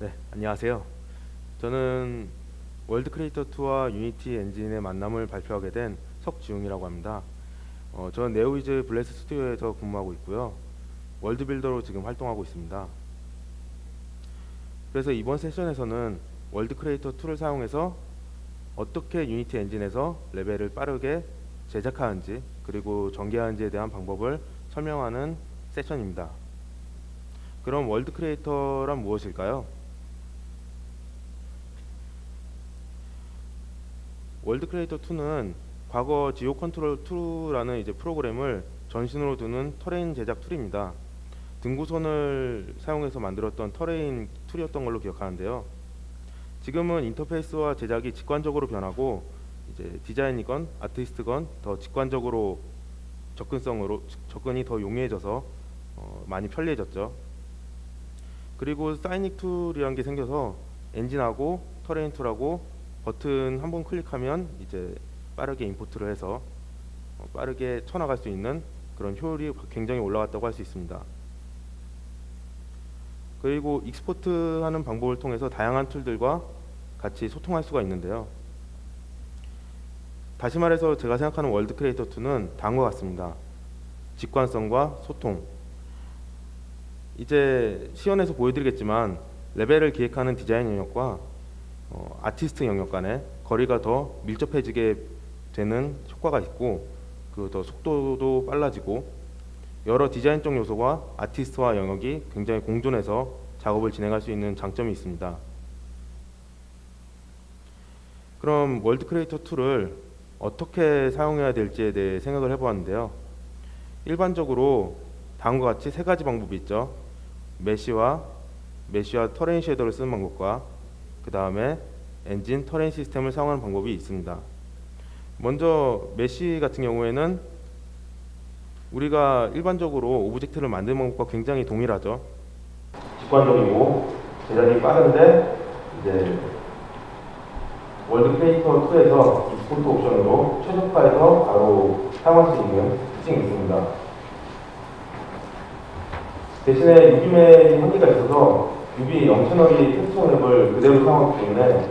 네, 안녕하세요. 저는 월드 크리에이터 2와 유니티 엔진의 만남을 발표하게 된 석지웅이라고 합니다. 어, 저는 네오이즈 블레스 스튜디오에서 근무하고 있고요. 월드 빌더로 지금 활동하고 있습니다. 그래서 이번 세션에서는 월드 크리에이터 2를 사용해서 어떻게 유니티 엔진에서 레벨을 빠르게 제작하는지 그리고 전개하는지에 대한 방법을 설명하는 세션입니다. 그럼 월드 크리에이터란 무엇일까요? 월드 크리에이터 2는 과거 지오 컨트롤 2라는 이제 프로그램을 전신으로 두는 터레인 제작 툴입니다. 등구선을 사용해서 만들었던 터레인 툴이었던 걸로 기억하는데요. 지금은 인터페이스와 제작이 직관적으로 변하고 이제 디자인이건 아티스트건 더 직관적으로 접근성으로 접근이 더 용이해져서 어, 많이 편리해졌죠. 그리고 사이닉 툴이라는 게 생겨서 엔진하고 터레인 툴하고 버튼 한 번 클릭하면 이제 빠르게 임포트를 해서 어, 빠르게 쳐나갈 수 있는 그런 효율이 굉장히 올라갔다고 할 수 있습니다. 그리고 익스포트 하는 방법을 통해서 다양한 툴들과 같이 소통할 수가 있는데요. 다시 말해서 제가 생각하는 월드 크리에이터 2는 다음과 같습니다. 직관성과 소통. 이제 시연에서 보여드리겠지만 레벨을 기획하는 디자인 영역과 어, 아티스트 영역 간의 거리가 더 밀접해지게 되는 효과가 있고 그 더 속도도 빨라지고 여러 디자인적 요소가 아티스트와 영역이 굉장히 공존해서 작업을 진행할 수 있는 장점이 있습니다. 그럼 월드 크리에이터 2를 어떻게 사용해야 될지에 대해 생각을 해보았는데요. 일반적으로 다음과 같이 세 가지 방법이 있죠. 메시와 메시와 터레인 쉐더를 쓰는 방법과 그 다음에 엔진 터레인 시스템을 사용하는 방법이 있습니다. 먼저 메시 같은 경우에는 우리가 일반적으로 오브젝트를 만드는 방법과 굉장히 동일하죠. 직관적이고 제작이 빠른데 이제 월드 크리에이터 2에서 익스포트 옵션으로 최적화해서 바로 사용할 수 있는 특징이 있습니다. 대신에 유비맵이 한계가 있어서 유비 0채널이 텍스처 맵을 그대로 사용하기 때문에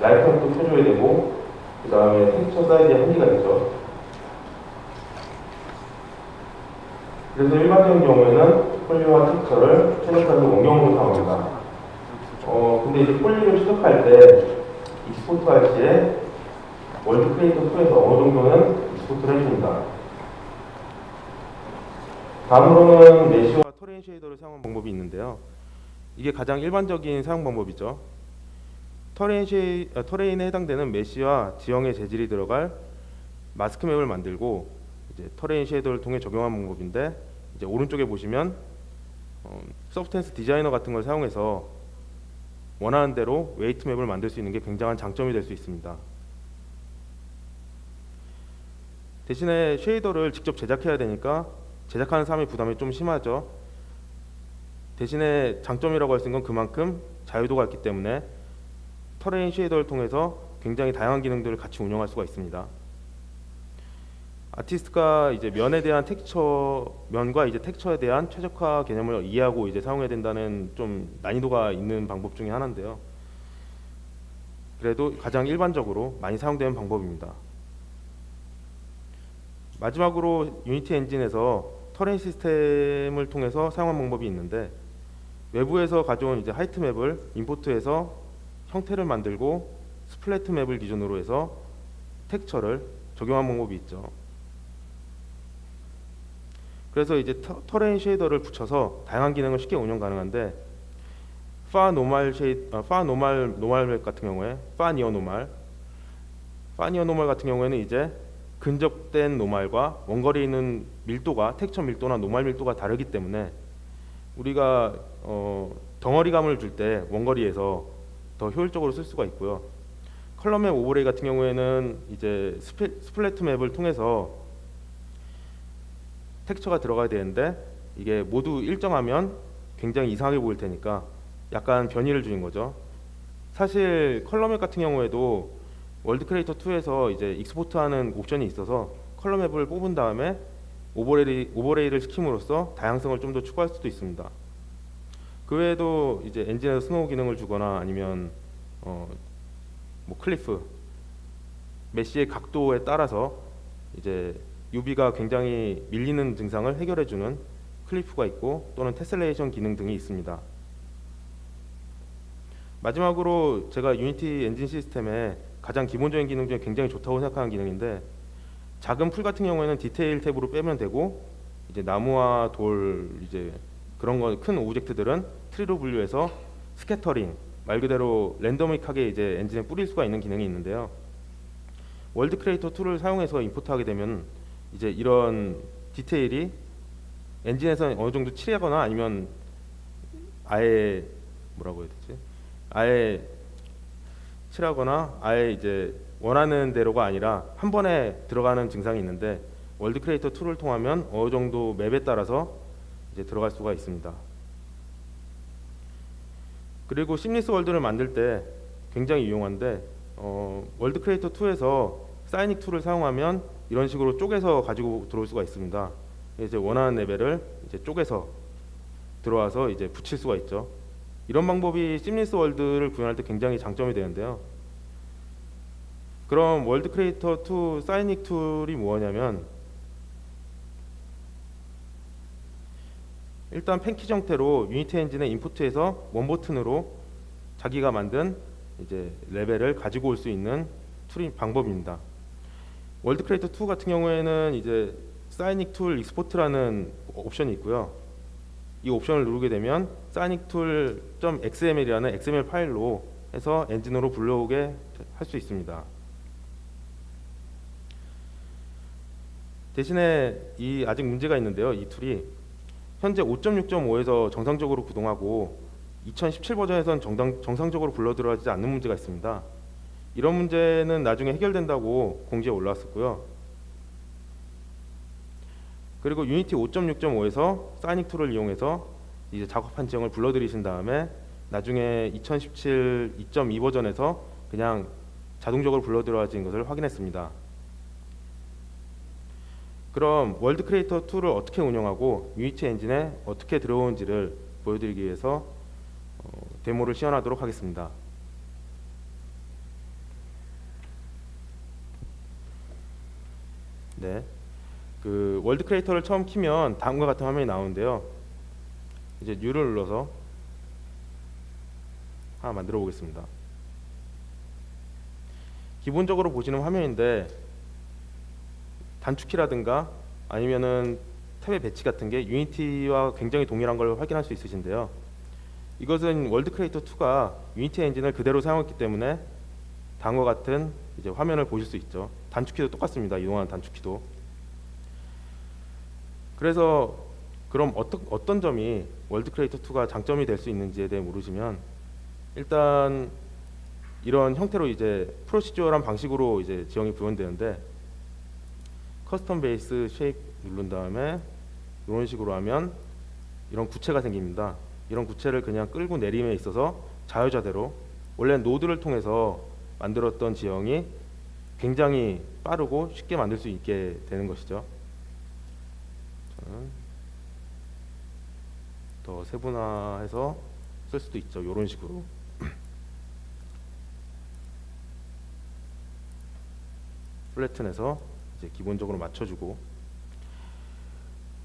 라이트업도 켜줘야 되고 그 다음에 텍스처 사이즈에 한계가 있죠. 그래서 일반적인 경우에는 폴리와 텍스처를 최적화해서 원경으로 사용합니다. 어, 근데 이제 폴리를 최적화할 때 익스포트 할 시에 월드 크리에이터 2에서 어느 정도는 익스포트를 해줍니다. 다음으로는 메시와 터레인 쉐이더를 사용하는 방법이 있는데요. 이게 가장 일반적인 사용 방법이죠. 아, 터레인에 해당되는 메시와 지형의 재질이 들어갈 마스크 맵을 만들고 이제 터레인 쉐이더를 통해 적용한 방법인데 이제 오른쪽에 보시면 어, 서브스텐스 디자이너 같은 걸 사용해서 원하는 대로 웨이트 맵을 만들 수 있는 게 굉장한 장점이 될 수 있습니다. 대신에 쉐이더를 직접 제작해야 되니까 제작하는 사람의 부담이 좀 심하죠. 대신에 장점이라고 할 수 있는 건 그만큼 자유도가 있기 때문에 터레인 쉐이더를 통해서 굉장히 다양한 기능들을 같이 운영할 수가 있습니다. 아티스트가 이제 면에 대한 텍스처 면과 이제 텍스처에 대한 최적화 개념을 이해하고 이제 사용해야 된다는 좀 난이도가 있는 방법 중에 하나인데요. 그래도 가장 일반적으로 많이 사용되는 방법입니다. 마지막으로 유니티 엔진에서 터레인 시스템을 통해서 사용한 방법이 있는데 외부에서 가져온 이제 하이트 맵을 임포트해서 형태를 만들고 스플래트 맵을 기준으로 해서 텍스처를 적용한 방법이 있죠. 그래서 이제 터, 터레인 쉐이더를 붙여서 다양한 기능을 쉽게 운영 가능한데 파 노말 쉐이 아, 파 노말 노말 맵 같은 경우에 파 니어 노말 파 니어 노말 같은 경우에는 이제 근접된 노말과 원거리에 있는 밀도가 텍스처 밀도나 노말 밀도가 다르기 때문에 우리가 어, 덩어리감을 줄 때 원거리에서 더 효율적으로 쓸 수가 있고요. 컬러맵 오버레이 같은 경우에는 이제 스플, 스플래트 맵을 통해서 텍스처가 들어가야 되는데 이게 모두 일정하면 굉장히 이상하게 보일 테니까 약간 변이를 주는 거죠. 사실 컬러맵 같은 경우에도 월드 크리에이터 2에서 이제 익스포트하는 옵션이 있어서 컬러맵을 뽑은 다음에 오버레이, 오버레이를 시킴으로써 다양성을 좀 더 추가할 수도 있습니다. 그 외에도 이제 엔진에서 스노우 기능을 주거나 아니면 어, 뭐 클리프 메시의 각도에 따라서 이제 UV가 굉장히 밀리는 증상을 해결해주는 클리프가 있고 또는 테슬레이션 기능 등이 있습니다. 마지막으로 제가 유니티 엔진 시스템의 가장 기본적인 기능 중에 굉장히 좋다고 생각하는 기능인데 작은 풀 같은 경우에는 디테일 탭으로 빼면 되고 이제 나무와 돌 이제 그런 거 큰 오브젝트들은 트리로 분류해서 스캐터링 말 그대로 랜덤릭하게 이제 엔진에 뿌릴 수가 있는 기능이 있는데요. 월드 크리에이터 툴을 사용해서 임포트하게 되면 이제 이런 디테일이 엔진에서 어느 정도 칠하거나 아니면 아예 뭐라고 해야 되지? 아예 칠하거나 아예 이제 원하는 대로가 아니라 한 번에 들어가는 증상이 있는데 월드 크리에이터 툴을 통하면 어느 정도 맵에 따라서 이제 들어갈 수가 있습니다. 그리고 심리스 월드를 만들 때 굉장히 유용한데 어, 월드 크리에이터 2에서 사이닉 툴을 사용하면 이런 식으로 쪼개서 가지고 들어올 수가 있습니다. 이제 원하는 레벨을 이제 쪼개서 들어와서 이제 붙일 수가 있죠. 이런 방법이 심리스 월드를 구현할 때 굉장히 장점이 되는데요. 그럼 월드 크리에이터 2 사이닉 툴이 뭐냐면 일단 팬키 형태로 유니티 엔진의 인풋에서 원 버튼으로 자기가 만든 이제 레벨을 가지고 올 수 있는 툴이 방법입니다. 월드 크리에이터 2 같은 경우에는 이제 사이닉 툴 익스포트라는 옵션이 있고요. 이 옵션을 누르게 되면 사이닉 툴.xml이라는 XML 파일로 해서 엔진으로 불러오게 할 수 있습니다. 대신에 이 아직 문제가 있는데요. 이 툴이 현재 5.6.5에서 정상적으로 구동하고 2017 버전에선 정당, 정상적으로 불러 들어가지 않는 문제가 있습니다. 이런 문제는 나중에 해결된다고 공지에 올라왔었고요. 그리고 유니티 5.6.5에서 사이닉 툴을 이용해서 이제 작업한 지형을 불러들이신 다음에 나중에 2017 2.2 버전에서 그냥 자동적으로 불러 들어가진 것을 확인했습니다. 그럼 월드 크리에이터 툴을 어떻게 운영하고 유니티 엔진에 어떻게 들어오는지를 보여드리기 위해서 어, 데모를 시연하도록 하겠습니다. 네, 그 월드 크리에이터를 처음 키면 다음과 같은 화면이 나오는데요. 이제 뉴를 눌러서 하나 만들어 보겠습니다. 기본적으로 보시는 화면인데 단축키라든가 아니면은 탭의 배치 같은 게 유니티와 굉장히 동일한 걸 확인할 수 있으신데요. 이것은 월드 크리에이터 2가 유니티 엔진을 그대로 사용했기 때문에 다음과 같은 이제 화면을 보실 수 있죠. 단축키도 똑같습니다. 이동하는 단축키도. 그래서 그럼 어떤 어떤 점이 월드 크리에이터 2가 장점이 될 수 있는지에 대해 물으시면 일단 이런 형태로 이제 프로시저한 방식으로 이제 지형이 구현되는데 커스텀 베이스 쉐입 누른 다음에 이런 식으로 하면 이런 구체가 생깁니다. 이런 구체를 그냥 끌고 내림에 있어서 자유자대로 원래 노드를 통해서 만들었던 지형이 굉장히 빠르고 쉽게 만들 수 있게 되는 것이죠. 저는 더 세분화해서 쓸 수도 있죠. 이런 식으로. 플래튼해서 이제 기본적으로 맞춰주고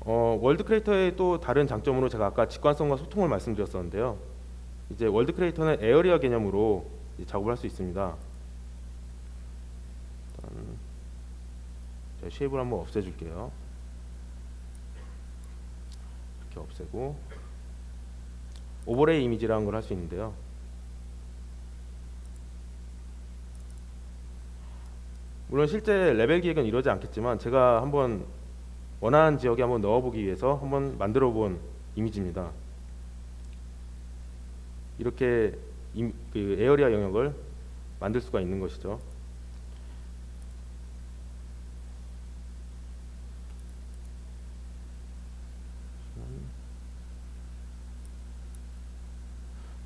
어, 월드 크리에이터의 또 다른 장점으로 제가 아까 직관성과 소통을 말씀드렸었는데요. 이제 월드 크리에이터는 에어리어 개념으로 작업을 할 수 있습니다. 일단 제가 쉐입을 한번 없애줄게요. 이렇게 없애고 오버레이 이미지라는 걸 할 수 있는데요. 물론 실제 레벨 기획은 이러지 않겠지만 제가 한번 원하는 지역에 한번 넣어보기 위해서 한번 만들어 본 이미지입니다. 이렇게 임, 그 에어리아 영역을 만들 수가 있는 것이죠.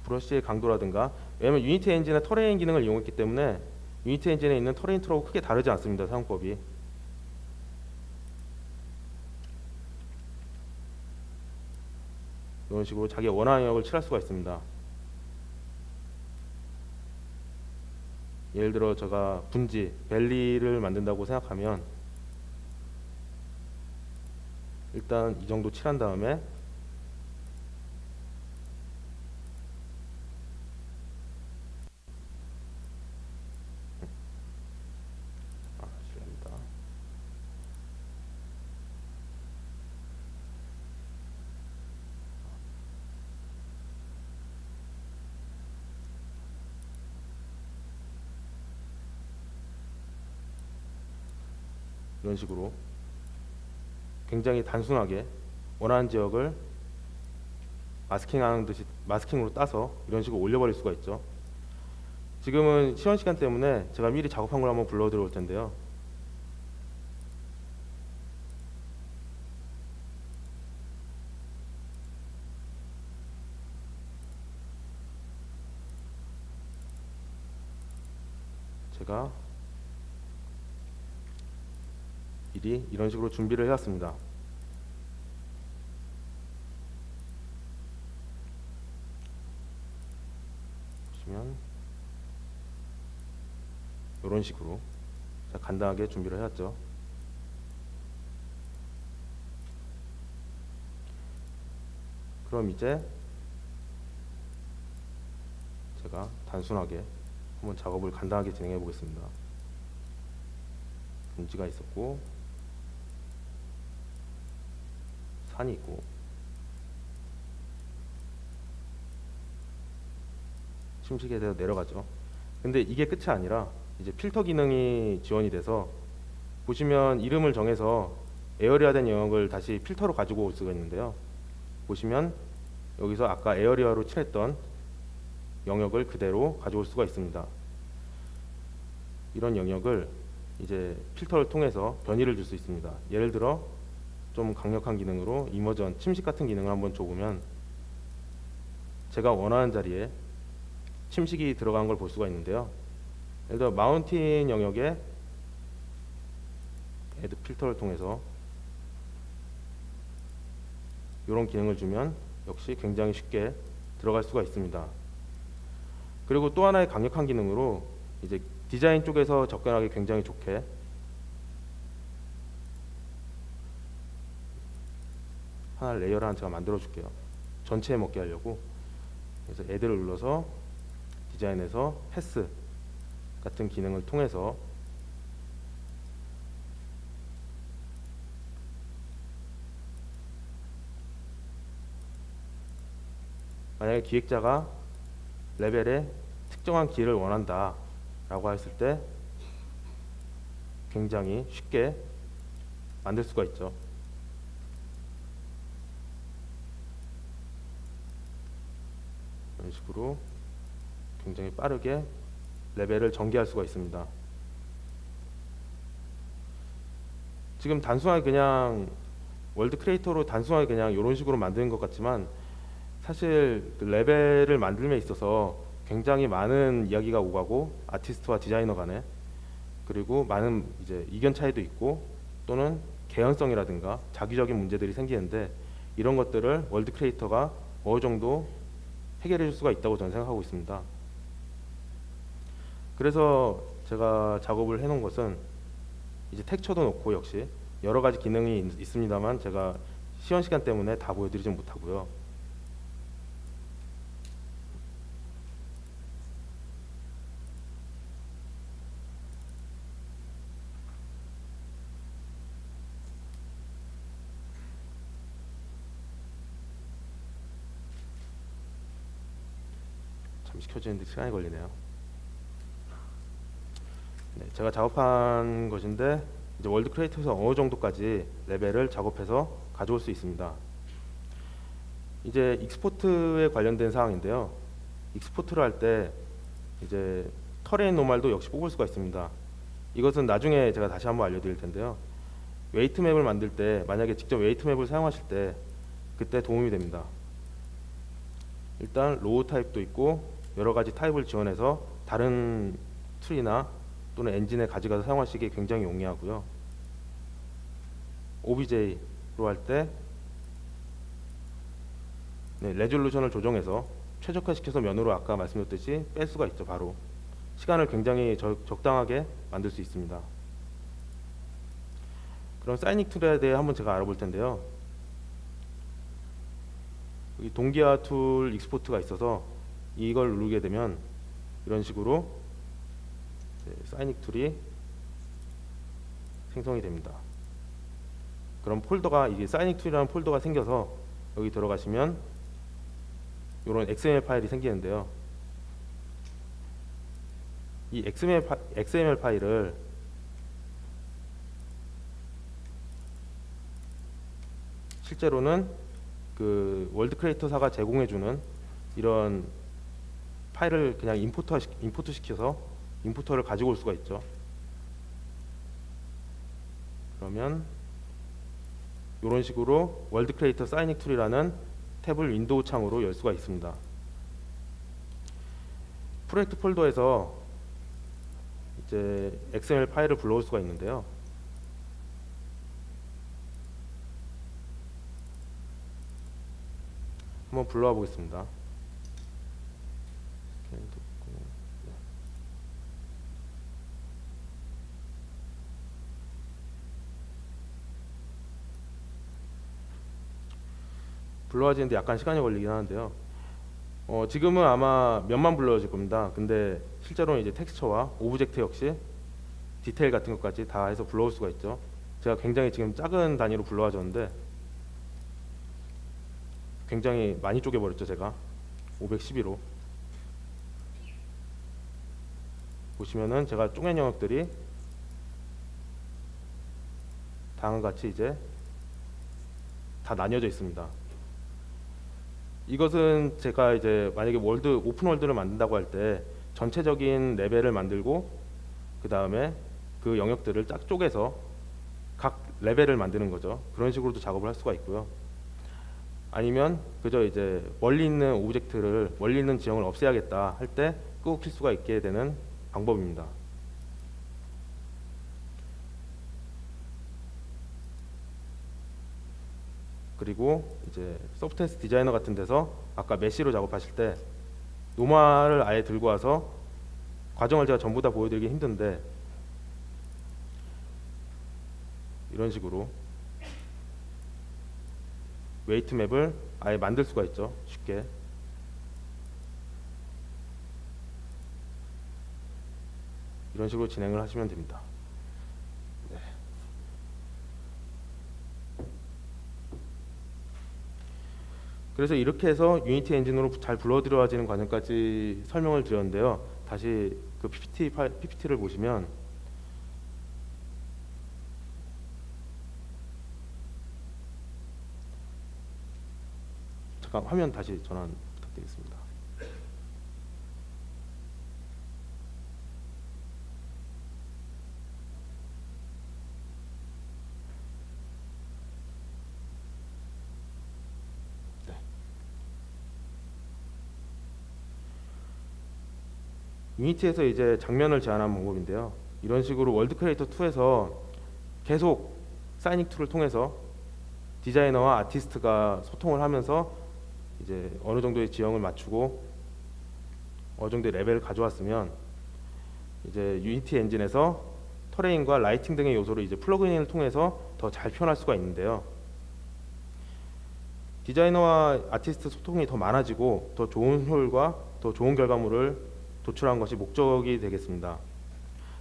브러쉬의 강도라든가 왜냐면 유니티 엔진의 터레인 기능을 이용했기 때문에 유니티 엔진에 있는 툴하고 크게 다르지 않습니다. 사용법이. 이런 식으로 자기 원하는 영역을 칠할 수가 있습니다. 예를 들어 제가 분지 밸리를 만든다고 생각하면 일단 이 정도 칠한 다음에 아, 실례합니다. 이런 식으로 굉장히 단순하게 원하는 지역을 마스킹하는 듯이 마스킹으로 따서 이런 식으로 올려버릴 수가 있죠. 지금은 시원 시간 때문에 제가 미리 작업한 걸 한번 불러 들어올 텐데요. 제가 미리 이런 식으로 준비를 해왔습니다. 보시면 이런 식으로 자, 간단하게 준비를 해왔죠. 그럼 이제 제가 단순하게 한번 작업을 간단하게 진행해 보겠습니다. 분지가 있었고 있고 침식에 대해서 내려가죠. 근데 이게 끝이 아니라 이제 필터 기능이 지원이 돼서 보시면 이름을 정해서 에어리아된 영역을 다시 필터로 가지고 올 수가 있는데요. 보시면 여기서 아까 에어리아로 칠했던 영역을 그대로 가져올 수가 있습니다. 이런 영역을 이제 필터를 통해서 변이를 줄 수 있습니다. 예를 들어 좀 강력한 기능으로 이머전, 침식 같은 기능을 한번 줘보면 제가 원하는 자리에 침식이 들어간 걸 볼 수가 있는데요. 예를 들어 마운틴 영역에 애드 필터를 통해서 이런 기능을 주면 역시 굉장히 쉽게 들어갈 수가 있습니다. 그리고 또 하나의 강력한 기능으로 이제 디자인 쪽에서 접근하기 굉장히 좋게 하나 레이어를 하나 제가 만들어 줄게요. 전체에 먹게 하려고 그래서 애들을 눌러서 디자인에서 패스 같은 기능을 통해서 만약에 기획자가 레벨에 특정한 길을 원한다 라고 했을 때 굉장히 쉽게 만들 수가 있죠. 이런 식으로 굉장히 빠르게 레벨을 전개할 수가 있습니다. 지금 단순하게 그냥 월드 크리에이터로 단순하게 그냥 이런 식으로 만드는 것 같지만 사실 그 레벨을 만들면 있어서 굉장히 많은 이야기가 오가고 아티스트와 디자이너 간에 그리고 많은 이제 이견 차이도 있고 또는 개연성이라든가 자기적인 문제들이 생기는데 이런 것들을 월드 크리에이터가 어느 정도 해결해 줄 수가 있다고 저는 생각하고 있습니다. 그래서 제가 작업을 해 놓은 것은 이제 텍처도 놓고 역시 여러 가지 기능이 있, 있습니다만 제가 시연 시간 때문에 다 보여드리지 못하고요. 시 켜지는데 시간이 걸리네요. 네, 제가 작업한 것인데 이제 월드 크리에이터에서 어느 정도까지 레벨을 작업해서 가져올 수 있습니다. 이제 익스포트에 관련된 사항인데요. 익스포트를 할 때 이제 터레인 노말도 역시 뽑을 수가 있습니다. 이것은 나중에 제가 다시 한번 알려드릴 텐데요. 웨이트 맵을 만들 때 만약에 직접 웨이트 맵을 사용하실 때 그때 도움이 됩니다. 일단 로우 타입도 있고 여러 가지 타입을 지원해서 다른 툴이나 또는 엔진에 가져가서 사용하시기 굉장히 용이하고요. OBJ로 할 때 네, 레졸루션을 조정해서 최적화시켜서 면으로 아까 말씀드렸듯이 뺄 수가 있죠. 바로 시간을 굉장히 적, 적당하게 만들 수 있습니다. 그럼 사이닉 툴에 대해 한번 제가 알아볼 텐데요. 동기화 툴 익스포트가 있어서 이걸 누르게 되면 이런 식으로 이제 사이닉 툴이 생성이 됩니다. 그럼 폴더가 이게 사이닉 툴이라는 폴더가 생겨서 여기 들어가시면 이런 XML 파일이 생기는데요. 이 XML, 파, XML 파일을 실제로는 그 월드 크리에이터사가 제공해주는 이런 파일을 그냥 임포터 임포트 시켜서 임포터를 가지고 올 수가 있죠. 그러면 이런 식으로 월드 크리에이터 사이닉 툴이라는 탭을 윈도우 창으로 열 수가 있습니다. 프로젝트 폴더에서 이제 XML 파일을 불러올 수가 있는데요. 한번 불러와 보겠습니다. 네. 불러와지는데 약간 시간이 걸리긴 하는데요. 어, 지금은 아마 몇만 불러질 겁니다. 근데 실제로는 이제 텍스처와 오브젝트 역시 디테일 같은 것까지 다 해서 불러올 수가 있죠. 제가 굉장히 지금 작은 단위로 불러와줬는데 굉장히 많이 쪼개버렸죠 제가 512로 보시면은 제가 쪼갠 영역들이 다음과 같이 이제 다 나뉘어져 있습니다. 이것은 제가 이제 만약에 월드 오픈 월드를 만든다고 할 때 전체적인 레벨을 만들고 그 다음에 그 영역들을 짝 쪼개서 각 레벨을 만드는 거죠. 그런 식으로도 작업을 할 수가 있고요. 아니면 그저 이제 멀리 있는 오브젝트를 멀리 있는 지형을 없애야겠다 할 때 끄고 킬 수가 있게 되는 방법입니다. 그리고 이제 소프트웨어 디자이너 같은 데서 아까 메시로 작업하실 때 노마를 아예 들고 와서 과정을 제가 전부 다 보여드리기 힘든데 이런 식으로 웨이트 맵을 아예 만들 수가 있죠 쉽게 이런 식으로 진행을 하시면 됩니다. 네. 그래서 이렇게 해서 유니티 엔진으로 잘 불러들여지는 과정까지 설명을 드렸는데요. 다시 그 PPT 파일, PPT를 보시면 잠깐 화면 다시 전환 부탁드리겠습니다. 네. 유니티에서 이제 장면을 제한하는 방법인데요. 이런 식으로 월드 크리에이터 2에서 계속 사이닉 툴을 통해서 디자이너와 아티스트가 소통을 하면서 이제 어느 정도의 지형을 맞추고 어느 정도의 레벨을 가져왔으면 이제 유니티 엔진에서 터레인과 라이팅 등의 요소를 이제 플러그인을 통해서 더 잘 표현할 수가 있는데요. 디자이너와 아티스트 소통이 더 많아지고 더 좋은 효율과 더 좋은 결과물을 도출한 것이 목적이 되겠습니다.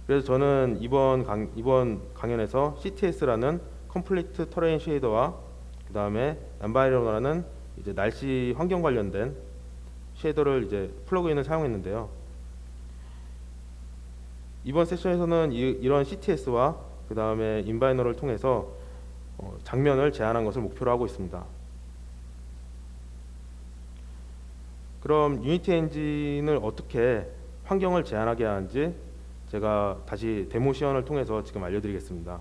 그래서 저는 이번 강, 이번 강연에서 CTS라는 컴플리트 터레인 쉐이더와 그 다음에 엔바이러라는 이제 날씨 환경 관련된 쉐이더를 이제 플러그인을 사용했는데요. 이번 세션에서는 이, 런 CTS와 그 다음에 인바이너를 통해서 어, 장면을 제한한 것을 목표로 하고 있습니다. 그럼 유니티 엔진을 어떻게 환경을 제한하게 하는지 제가 다시 데모 시연을 통해서 지금 알려드리겠습니다.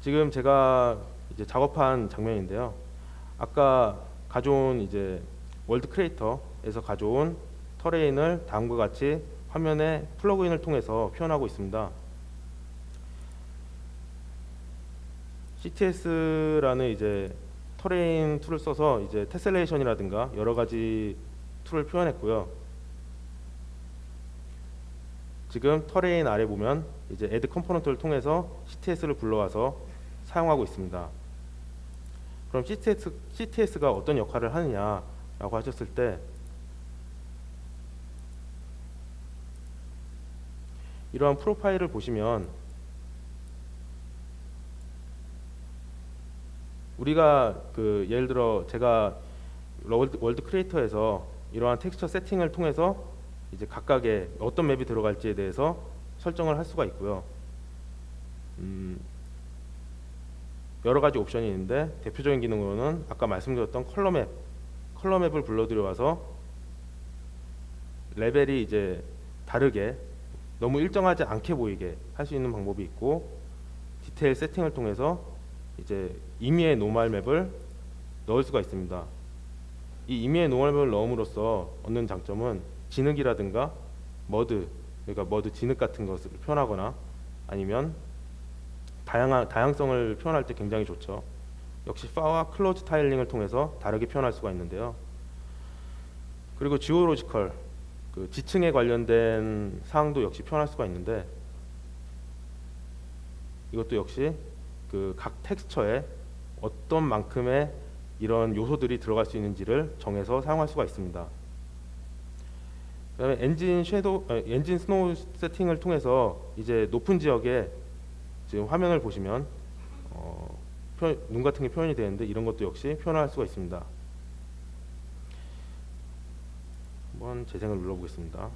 지금 제가 이제 작업한 장면인데요. 아까 가져온 이제 월드 크리에이터에서 가져온 터레인을 다음과 같이 화면에 플러그인을 통해서 표현하고 있습니다. CTS라는 이제 터레인 툴을 써서 이제 테셀레이션이라든가 여러 가지 툴을 표현했고요. 지금 터레인 아래 보면 이제 add 컴포넌트를 통해서 CTS를 불러와서 사용하고 있습니다. 그럼 CTS, CTS가 어떤 역할을 하느냐라고 하셨을 때 이러한 프로파일을 보시면 우리가 그 예를 들어 제가 월드, 크리에이터에서 이러한 텍스처 세팅을 통해서 이제 각각의 어떤 맵이 들어갈지에 대해서 설정을 할 수가 있고요. 음, 여러 가지 옵션이 있는데 대표적인 기능으로는 아까 말씀드렸던 컬러 맵, 컬러 맵을 불러들여 와서 레벨이 이제 다르게 너무 일정하지 않게 보이게 할 수 있는 방법이 있고 디테일 세팅을 통해서 이제 임의의 노멀 맵을 넣을 수가 있습니다. 이 임의의 노멀 맵을 넣음으로써 얻는 장점은 진흙이라든가 머드 그러니까 머드 진흙 같은 것을 표현하거나 아니면 다양한 다양성을 표현할 때 굉장히 좋죠. 역시 파와 클로즈 타일링을 통해서 다르게 표현할 수가 있는데요. 그리고 지오로지컬 그 지층에 관련된 사항도 역시 표현할 수가 있는데 이것도 역시 그 각 텍스처에 어떤 만큼의 이런 요소들이 들어갈 수 있는지를 정해서 사용할 수가 있습니다. 그다음에 엔진 섀도우, 아, 엔진 스노우 세팅을 통해서 이제 높은 지역에 지금 화면을 보시면 어, 표, 눈 같은 게 표현이 되는데 이런 것도 역시 표현할 수가 있습니다. 한번 재생을 눌러보겠습니다.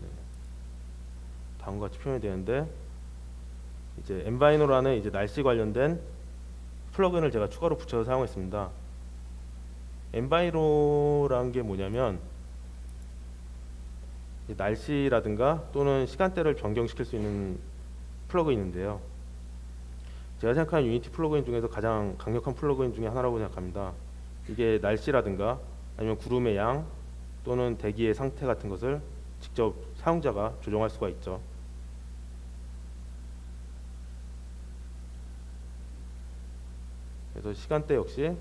네. 다음과 같이 표현이 되는데 이제 엔바이노라는 이제 날씨 관련된 플러그인을 제가 추가로 붙여서 사용했습니다. 엔바이로라는 게 뭐냐면 날씨라든가 또는 시간대를 변경시킬 수 있는 플러그인인데요. 제가 생각하는 유니티 플러그인 중에서 가장 강력한 플러그인 중에 하나라고 생각합니다. 이게 날씨라든가 아니면 구름의 양 또는 대기의 상태 같은 것을 직접 사용자가 조정할 수가 있죠. 그래서 시간대 역시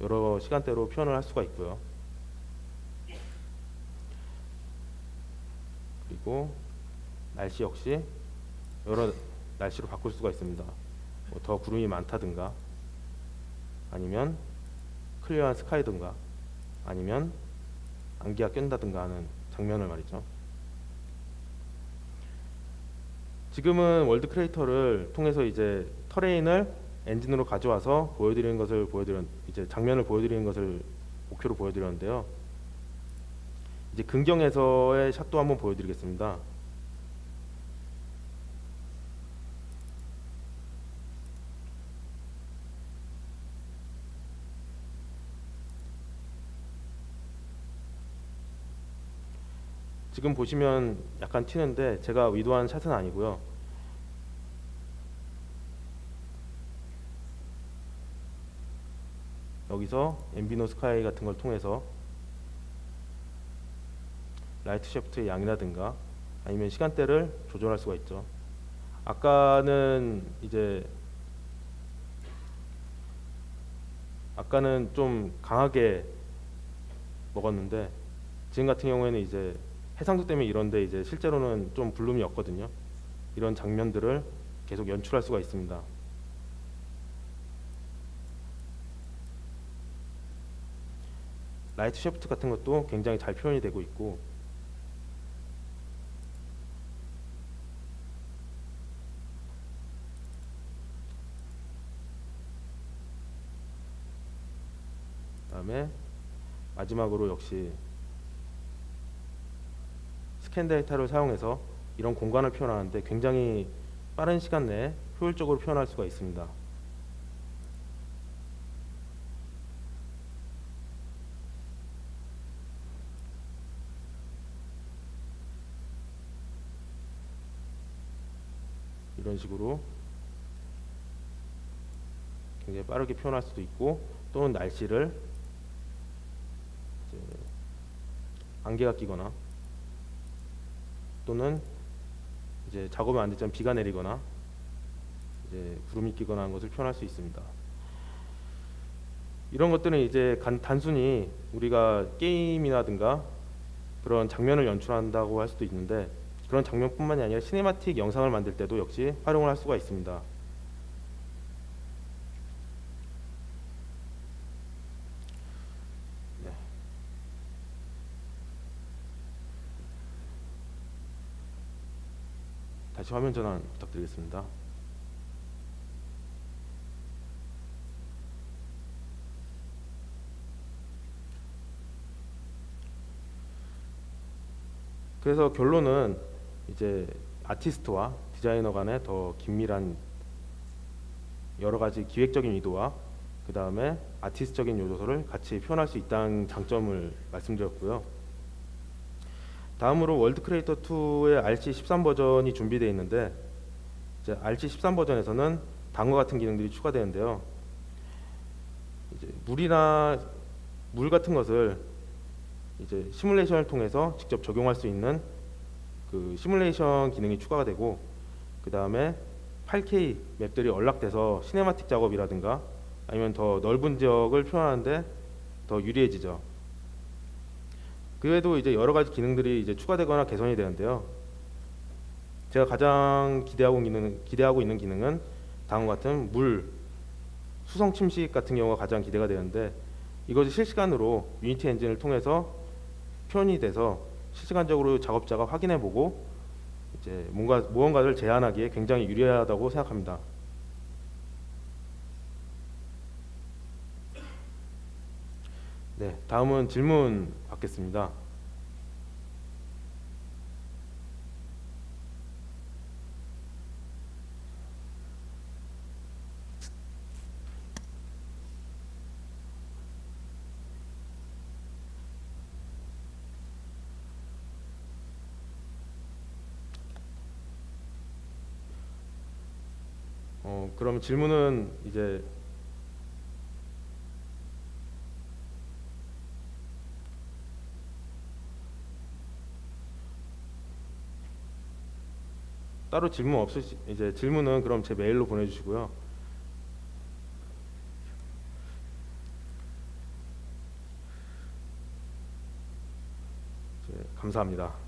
여러 시간대로 표현을 할 수가 있고요. 그리고 날씨 역시 여러 날씨로 바꿀 수가 있습니다. 뭐 더 구름이 많다든가 아니면 클리어한 스카이든가 아니면 안개가 낀다든가 하는 장면을 말이죠. 지금은 월드 크리에이터를 통해서 이제 터레인을 엔진으로 가져와서 보여드리는 것을 보여드린 이제 장면을 보여드리는 것을 목표로 보여드렸는데요. 이제 근경에서의 샷도 한번 보여드리겠습니다. 지금 보시면 약간 튀는데 제가 의도한 샷은 아니고요. 여기서 엠비노 스카이 같은 걸 통해서 라이트 셰프트의 양이라든가 아니면 시간대를 조절할 수가 있죠. 아까는 이제 아까는 좀 강하게 먹었는데 지금 같은 경우에는 이제 해상도 때문에 이런데 이제 실제로는 좀 블룸이 없거든요. 이런 장면들을 계속 연출할 수가 있습니다. 라이트 셰프트 같은 것도 굉장히 잘 표현이 되고 있고 그다음에 마지막으로 역시 스캔 데이터를 사용해서 이런 공간을 표현하는데 굉장히 빠른 시간 내에 효율적으로 표현할 수가 있습니다. 이런 식으로 굉장히 빠르게 표현할 수도 있고 또는 날씨를 안개가 끼거나 또는 이제 작업을 안 됐지만 비가 내리거나 이제 구름이 끼거나 하는 것을 표현할 수 있습니다. 이런 것들은 이제 간- 단순히 우리가 게임이라든가 그런 장면을 연출한다고 할 수도 있는데 그런 장면뿐만이 아니라 시네마틱 영상을 만들 때도 역시 활용을 할 수가 있습니다. 다시 화면 전환 부탁드리겠습니다. 그래서 결론은 이제 아티스트와 디자이너 간의 더 긴밀한 여러 가지 기획적인 의도와 그 다음에 아티스트적인 요소를 같이 표현할 수 있다는 장점을 말씀드렸고요. 다음으로 월드 크리에이터 2의 RC 13 버전이 준비되어 있는데 이제 RC 13 버전에서는 다음과 같은 기능들이 추가되는데요. 이제 물이나 물 같은 것을 이제 시뮬레이션을 통해서 직접 적용할 수 있는 그 시뮬레이션 기능이 추가가 되고 그 다음에 8K 맵들이 언락돼서 시네마틱 작업이라든가 아니면 더 넓은 지역을 표현하는데 더 유리해지죠. 그 외에도 이제 여러 가지 기능들이 이제 추가되거나 개선이 되는데요. 제가 가장 기대하고 있는 기대하고 있는 기능은 다음과 같은 물 수성 침식 같은 경우가 가장 기대가 되는데 이것이 실시간으로 유니티 엔진을 통해서 표현이 돼서 실시간적으로 작업자가 확인해 보고 이제 뭔가 무언가를 제안하기에 굉장히 유리하다고 생각합니다. 네, 다음은 질문 받겠습니다. 어, 그럼 질문은 이제 따로 질문 없으시 이제 질문은 그럼 제 메일로 보내주시고요. 이제 감사합니다.